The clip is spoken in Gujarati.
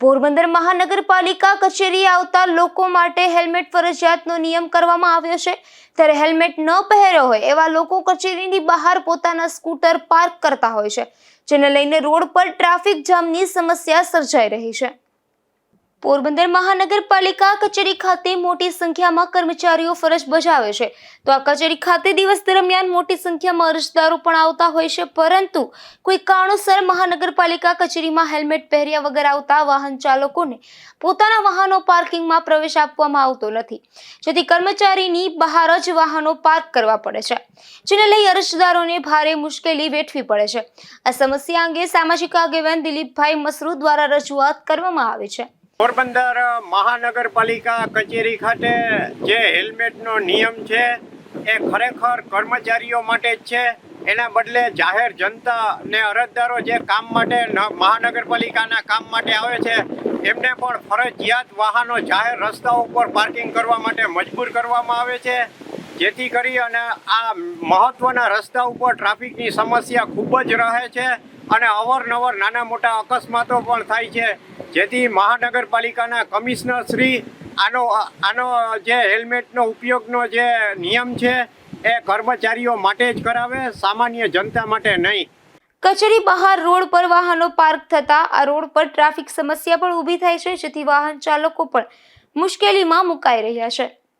પોરબંદર મહાનગરપાલિકા કચેરી આવતા લોકો માટે હેલ્મેટ ફરજિયાતનો નિયમ કરવામાં આવ્યો છે. ત્યારે હેલ્મેટ ન પહેર્યો હોય એવા લોકો કચેરીની બહાર પોતાના સ્કૂટર પાર્ક કરતા હોય છે, જેને લઈને રોડ પર ટ્રાફિક જામની સમસ્યા સર્જાઈ રહી છે. પોરબંદર મહાનગરપાલિકા કચેરી ખાતે મોટી સંખ્યામાં કર્મચારીઓ ફરજ બજાવે છે. તો આ કચેરી ખાતે દિવસ દરમિયાન મોટી સંખ્યામાં અરજદારો પણ આવતા હોય છે, પરંતુ કોઈ કારણોસર મહાનગરપાલિકા કચેરીમાં હેલ્મેટ પહેર્યા વગર આવતા વાહન ચાલકોને પોતાના વાહનો પાર્કિંગમાં પ્રવેશ આપવામાં આવતો નથી. જેથી કર્મચારીની બહાર જ વાહનો પાર્ક કરવા પડે છે, જેને લઈ અરજદારોને ભારે મુશ્કેલી વેઠવી પડે છે. આ સમસ્યા અંગે સામાજિક આગેવાન દિલીપભાઈ મસરૂ દ્વારા રજૂઆત કરવામાં આવી છે. પોરબંદર મહાનગરપાલિકા કચેરી ખાતે જે હેલ્મેટનો નિયમ છે, એ ખરેખર કર્મચારીઓ માટે જ છે. એના બદલે જાહેર જનતા ને અરજદારો જે કામ માટે મહાનગરપાલિકાના કામ માટે આવે છે, એમને પણ ફરજિયાત વાહનો જાહેર રસ્તાઓ ઉપર પાર્કિંગ કરવા માટે મજબૂર કરવામાં આવે છે. જેથી કરી અને આ મહત્વના રસ્તા ઉપર ટ્રાફિકની સમસ્યા ખૂબ જ રહે છે અને અવારનવાર નાના મોટા અકસ્માતો પણ થાય છે. જેથી મહાનગરપાલિકાના કમિશનર શ્રી આનો આનો જે હેલ્મેટનો ઉપયોગનો જે નિયમ છે એ કર્મચારીઓ માટે જ કરાવે, સામાન્ય જનતા માટે નહીં. કચેરી બહાર રોડ પર વાહનો પાર્ક થતા આ રોડ પર ટ્રાફિક સમસ્યા પણ ઊભી થાય છે, જેથી વાહન ચાલકો પણ મુશ્કેલીમાં મુકાઈ રહ્યા છે.